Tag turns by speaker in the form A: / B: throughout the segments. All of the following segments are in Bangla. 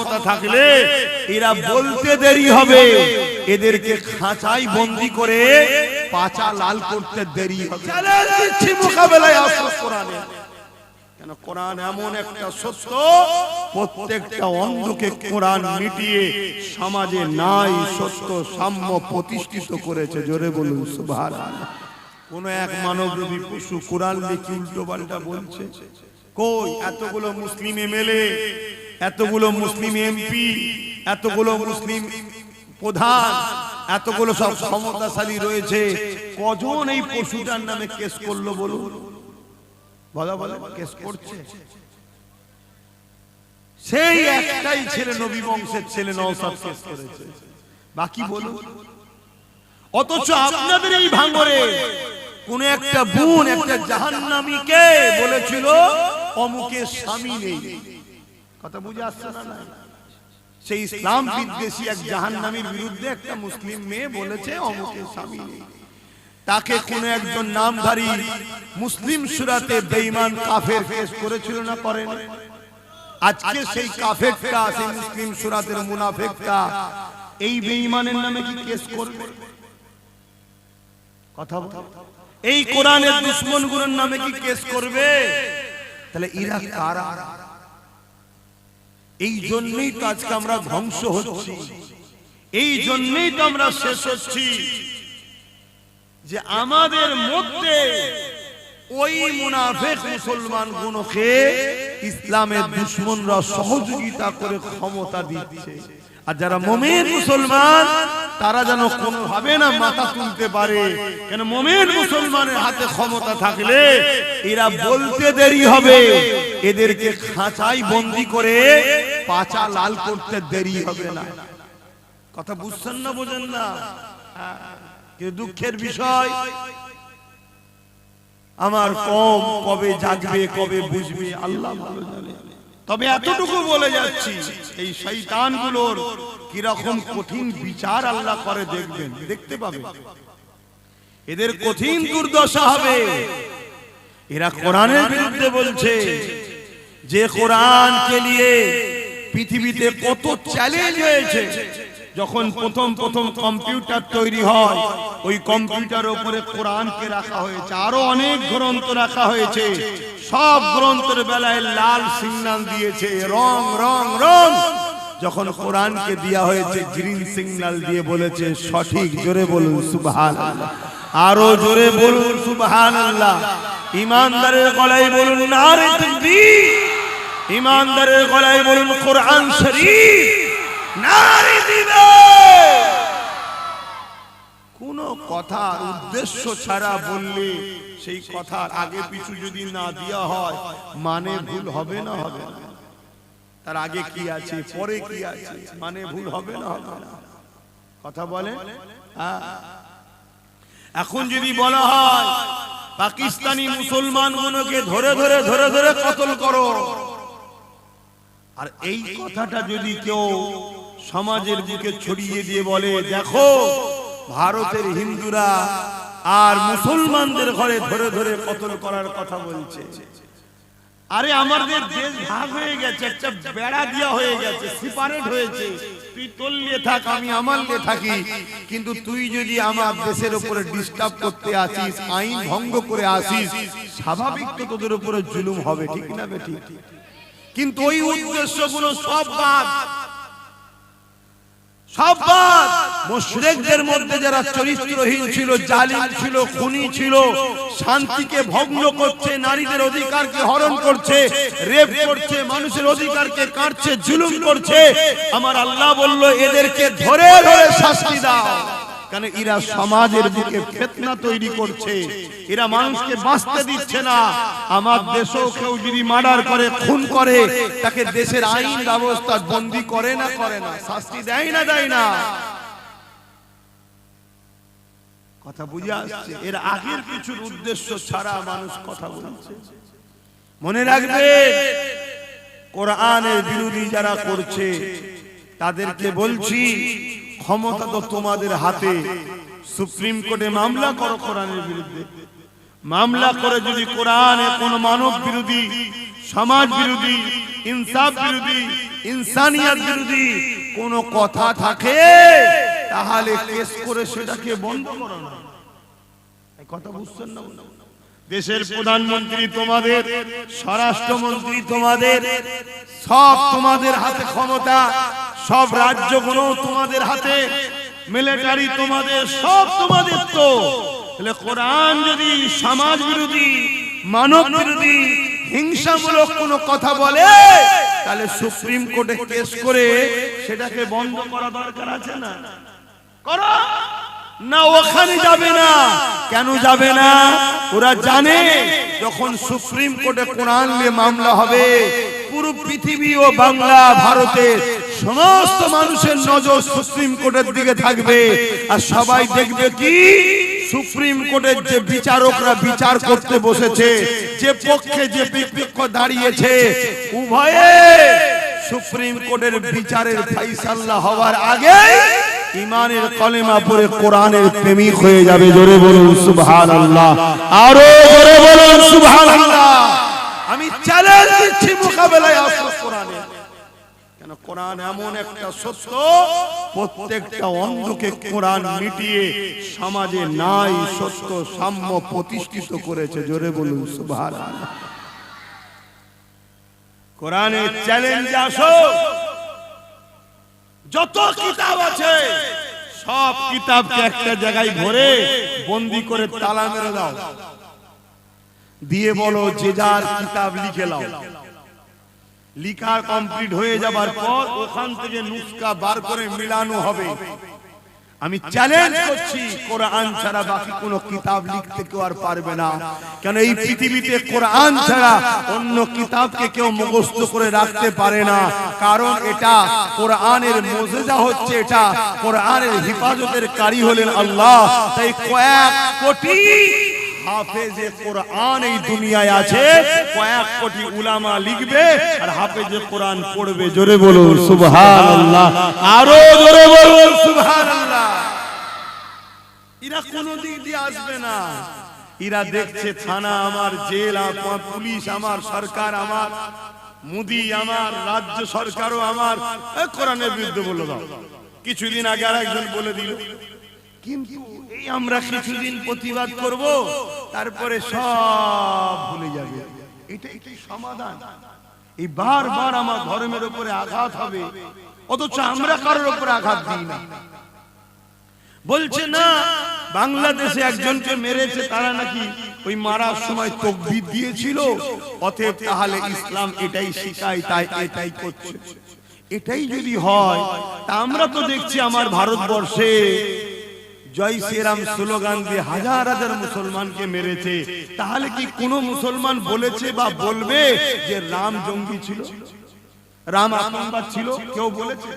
A: ক্ষমতা থাকলে এরা বলতে দেরি হবে। এদেরকে খাঁচাই বন্দি করে পাচা লাল করতে দেরি হবে। মোকাবেলায় কোরআনে। কেন কোরআন এমন একটা সত্য? প্রত্যেকটা অন্ধকে কোরআন মিটিয়ে সমাজে নাই সত্য সাম্য প্রতিষ্ঠিত করেছে। জোরে বলুন সুবহানাল্লাহ। কোন এক মানব যদি পশু কোরআন লিখে উল্টো পাল্টা বলছে কই এতগুলো মুসলিম এমএলএ? এতগুলো মুসলিম এমপি, এতগুলো মুসলিম প্রধান, এতগুলো সব ক্ষমতাশালী রয়েছে। কজন এই পশুটার নামে কেস করল বলুন? বলা, বলে কেস করছে? সেই একটাই ছেলে নবী বংশের ছেলে নওসাদ কেস করেছে। বাকি বলুন। অথচ আপনাদের এই ভাঙরে কোন একটা বোন, একটা জাহান্নামীকে বলেছিল, অমুকের স্বামী নেই। কথা বুঝে আসছে না? সেই ইসলাম বিদ্বেষী এক জাহান্নামীর বিরুদ্ধে একটা মুসলিম মেয়ে বলেছে, অমুকের স্বামী তাকে কোন একজন নামধারী মুসলিম সুরাতে বেঈমান কাফের কেস করেছিল না করেন? আজকে সেই কাফেরটা, সেই মুসলিম সুরাতের মুনাফেকটা এই বেঈমানের নামে কি কেস করবে? কথা বল। এই কোরআনের দুশ্মনগুলোর নামে কি কেস করবে? তাহলে ইরা কারা? এই জন্যই তো আজকে আমরা ধ্বংস হচ্ছি। এই জন্যই তো আমরা শেষ হচ্ছি। যে আমাদের মধ্যে ওই মুনাফেক মুসলমান গুণকে ইসলামের দুশ্মনরা সহযোগিতা করে ক্ষমতা দিচ্ছে। আর যারা মোমেন মুসলমান, তারা যেন কোনোভাবে না মাথা তুলতে পারে। কেন মোমেন মুসলমানের হাতে ক্ষমতা থাকলে এরা বলতে দেরি হবে। এদেরকে খাঁচাই বন্দি করে পাচা লাল করতে দেরি হবে না। কথা বুঝছেন না, বোঝেন না। দুঃখের বিষয়? আমার কম কবে জাগবে, কবে বুঝবে, আল্লাহ ভালো জানে। তবে এতটুকু বলে যাচ্ছি, এই শৈতানগুলোর কীরকম কঠিন বিচার আল্লাহ করে দেখবেন, দেখতে পাবে এদের কঠিন দুর্দশা হবে। এরা কোরআনের বিরুদ্ধে বলছে, যে কোরআনকে নিয়ে পৃথিবীতে কত চ্যালেঞ্জ হয়েছে যখন প্রথম প্রথম কম্পিউটার তৈরি হয় ওই কম্পিউটার উপরে কোরআনকে রাখা হয়েছে আরও অনেক গ্রন্থ রাখা হয়েছে সব গ্রন্থের বেলায় লাল সিগন্যাল দিয়েছে রং রং রং যখন কোরআনকে দেওয়া হয়েছে গ্রিন সিগন্যাল দিয়ে বলেছে সঠিক জোরে বলুন সুবহান আরও জোরে বলুন সুবহান আল্লাহ ইমানদারের গলায় বলুন নারে তাকবীর ইমানদারের গলায় বলুন, কোরআন শরীফ। নারে দিবে। কোন কথার উদ্দেশ্য ছাড়া বললে সেই কথার আগে পিছু যদি না দেওয়া হয় মানে ভুল হবে না হবে তার আগে কি আছে, পরে কি আছে মানে ভুল হবে না হবে না। কথা বলে হ্যাঁ। এখন যদি বলা হয়, পাকিস্তানি মুসলমানগুলোকে ধরে ধরে ধরে ধরে কতল করো। আর এই কথাটা যদি কেউ সমাজের বুকে ছড়িয়ে দিয়ে বলে, দেখো, ভারতের হিন্দুরা আর মুসলমানদের ঘরে ধরে ধরে কতল করার কথা বলছে। আরে আমাদের দেশ ভাগ হয়ে গেছে, একটা বেড়া দেওয়া হয়ে গেছে সিপারেট হয়েছে। তুই থাক, আমি নিয়ে থাকি। কিন্তু তুই যদি আমার দেশের উপরে ডিস্টার্ব করতে আসিস, আইন ভঙ্গ করে আসিস, স্বাভাবিক তো তোদের উপরে জুলুম হবে, ঠিক না বেটি? কিন্তু ওই উদ্দেশ্যগুলো সব বাদ। সব বাদ। মুশরিকদের মধ্যে যারা চরিত্রহীন ছিল জালিম ছিল খুনি ছিল শান্তিকে ভগ্ন করছে নারীদের অধিকারকে হরণ করছে রেপ করছে মানুষের অধিকারকে কাটছে জুলুম করছে। আমার আল্লাহ বলল এদেরকে ধরে ধরে শাস্তি দাও। কারণ এরা সমাজের বুকে ফেতনা তৈরি করছে? এরা মানুষকে বাঁচতে দিচ্ছে না। আমার কেউ যদি মার্ডার করে, খুন করে, তাকে দেশের আইন ব্যবস্থা বন্দি করে না করে না, শাস্তি দেয় না দেয় না। কথা বুঝে আসছে? এর আগের কিছুর উদ্দেশ্য ছাড়া মানুষ কথা বলছে। মনে রাখবে, কোরআনের বিরোধী যারা করছে, তাদেরকে বলছি ক্ষমতা তো তোমাদের হাতে। সুপ্রিম কোর্টে মামলা করো কোরআনের বিরুদ্ধে। মামলা করে যদি কোরআনে কোন মানব বিরোধী, সমাজ বিরোধী, ইনসাফ বিরোধী, ইনসানিয়াত বিরোধী কোন কথা থাকে, তাহলে কেস করে সেটাকে বন্ধ করানো এই কথা বুঝছেন না দেশের প্রধানমন্ত্রী তোমাদের, স্বরাষ্ট্রমন্ত্রী তোমাদের, সব তোমাদের হাতে ক্ষমতা সব রাজ্যগুলো তোমাদের হাতে মিলিটারি তোমাদের, সব তোমাদের তো। তাহলে কোরআন যদি সমাজ বিরোধী, মানব বিরোধী, হিংসামূলক কোনো কথা বলে, তাহলে সুপ্রিম কোর্টে কেস করে সেটাকে বন্ধ করা দরকার আছে না? করো। না, ওখানে যাবে না। কেন যাবে না? ওরা জানে যখন সুপ্রিম কোর্টে কোরআন নিয়ে মামলা হবে, পুরো পৃথিবী ও বাংলা ভারতের সমস্ত মানুষের নজর সুপ্রিম কোর্টের দিকে থাকবে। আর সবাই দেখবে কি? সুপ্রিম কোর্টের যে বিচারকরা বিচার করতে বসেছে যে পক্ষে যে বিপক্ষ দাঁড়িয়েছে উভয়ে সুপ্রিম কোর্টের বিচারের ফাইসাল্লা হওয়ার আগে ইমানের কলেমা পড়ে কোরআনের প্রেমিক হয়ে যাবে। জোরে বলুন সুবহানাল্লাহ। আরও জোরে বলুন সুবহানাল্লাহ। আমি চ্যালেঞ্জ দিচ্ছি মোকাবেলায় আসো কোরআনে। কেন কোরআন এমন একটা সত্য? প্রত্যেকটা অন্ধকে কোরআন মিটিয়ে সমাজে নাই সত্য, সাম্য প্রতিষ্ঠিত করেছে। জোরে বলুন চ্যালেঞ্জ আসো। যত কিতাব আছে, সব কিতাবকে একটা জায়গায় ভরে বন্দি করে তালা মেরে দাও। দিয়ে বলো, যে যার কিতাব লিখে লাও। লিখা কমপ্লিট হয়ে যাবার পর ওখান থেকে নুস্কা বার করে মিলানো হবে। আমি চ্যালেঞ্জ করছি, কোরআন ছাড়া বাকি কোনো কিতাব লিখতে কেউ আর পারবে না। কেন এই পৃথিবীতে কোরআন ছাড়া অন্য কিতাবকে কেউ মুখস্থ করে রাখতে পারে না। কারণ এটা কোরআনের মজেজা হচ্ছে, এটা কোরআনের হেফাজতের কারি হলেন আল্লাহ। তাই কয়েক কোটি হাফেজে কোরআন এই দুনিয়ায় আছে। কয়েক কোটি উলামা লিখবে আর হাফেজে কোরআন পড়বে। জোরে বলুন সুবহানাল্লাহ। আরও জোরে বলুন সুবহানাল্লাহ। এরা কোনো দিক দিয়ে আসবে না। এরা দেখছে থানা আমার জেল আমার পুলিশ আমার সরকার আমার মুদি আমার রাজ্য সরকারও আমার। কোরআনের বিরুদ্ধে বলে দাও। কিছুদিন আগে আর একজন বলে দিল। কিন্তু এই আমরা কিছুদিন প্রতিবাদ করব তারপরে সব ভুলে যাবে। এটাই সমাধান। এই বারবার আমার ধর্মের উপরে আঘাত হবে অথচ আমরা কারোর উপরে আঘাত দিই না। বলছে না বাংলাদেশে একজনকে মেরেছে তারা নাকি ওই মারার সময় তকবির দিয়েছিল? অতএব তাহলে ইসলাম এটাই শিখায় তাই এটাই করছে। এটাই যদি হয় তা আমরা তো দেখছি আমার ভারতবর্ষে জয় শ্রীরাম স্লোগান দিয়ে হাজার হাজার মুসলমানকে মেরেছে। তাহলে কি কোনো মুসলমান বলেছে বা বলবে যে রাম জঙ্গি ছিল? রাম আতঙ্কবাদ ছিল? কেউ বলেছে?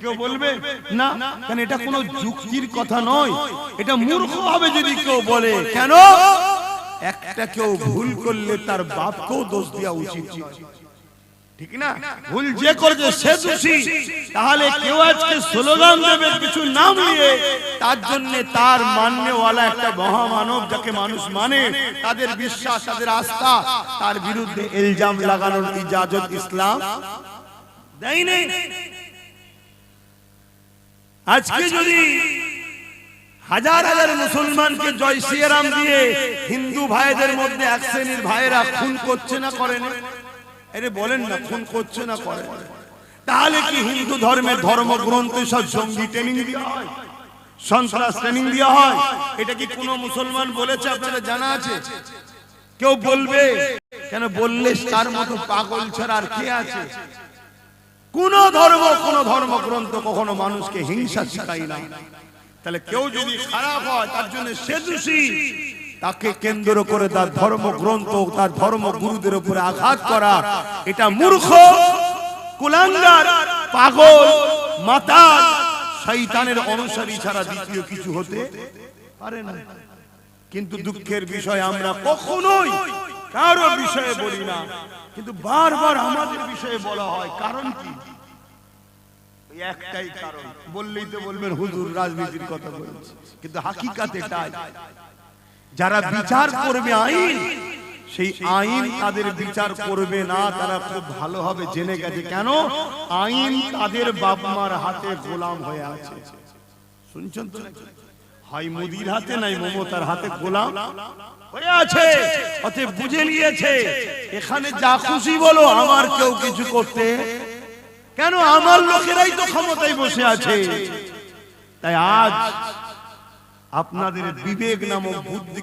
A: কেউ বলবে? না। কেন এটা কোনো যুক্তির কথা নয়। এটা মূর্খ ভাবে যদি কেউ বলে, কেন? একটা কেউ ভুল করলে তার বাপকেও দোষ দেওয়া উচিত। ঠিক না? ভুল যে করেছে সে দোষী। তাহলে কেউ আজকে স্লোগান দেবে কিছু নাম নিয়ে তার জন্য তার মান্যওয়ালা একটা মহামানব যাকে মানুষ মানে তাদের বিশ্বাস তাদের আস্থা তার বিরুদ্ধে ইলজাম লাগানোর ইজাজত ইসলাম। দেয়নি আজকে যদি হাজার হাজার মুসলমানকে জয় শ্রীরাম দিয়ে হিন্দু ভাইদের মধ্যে এক শ্রেণির ভাইয়েরা খুন করছে না করে না আরে বলেন না, খুন করছে না করে। তাহলে কি হিন্দু ধর্মের ধর্মগ্রন্থে সব জঙ্গি ট্রেনিং দেওয়া হয়? সন্ত্রাস ট্রেনিং দেওয়া হয়? এটা কি কোনো মুসলমান বলেছে? আপনাদের জানা আছে? কেউ বলবে? কেন বললে তার মতো পাগল ছাড়া আর কে আছে? কোন ধর্ম, কোন ধর্মগ্রন্থ কখনো মানুষকে হিংসা শিখাই না। তাহলে কেউ যদি খারাপ হয়, তার জন্য সে দোষী। তাকে কেন্দ্র করে তার ধর্মগ্রন্থ তার ধর্মগুরুদের উপরে আঘাত করা। এটা মূর্খ, কুলাঙ্গার, পাগল, মাতাল, শয়তানের অনুসারী ছাড়া দ্বিতীয় কিছু হতে পারে না। কিন্তু দুঃখের বিষয়, আমরা কখনোই কারও বিষয়ে বলি না। কিন্তু বারবার আমাদের বিষয়ে বলা হয়, কারণ কি? একটাই কারণ। বললেই তো বলবেন, হুজুর রাজনীতির কথা বলছে। কিন্তু হাকিকাত এটাই যারা বিচার করবে আইন সেই আইন তাদের বিচার করবে না তারা খুব ভালোভাবে জেনে গেছে। কেন? আইন তাদের বাপ মার হাতে গোলাম হয়ে আছে। শুনছেন তো? হয় মোদির হাতে নাই মমতার হাতে গোলাম হয়ে আছে। অতএব বুঝে নিয়েছে। এখানে যা খুশি বলো আমার কেউ কিছু করতে। কেন? আমার লোকেরাই তো ক্ষমতায় বসে আছে। তাই আজ আপনাদের বিবেক নামক বুদ্ধি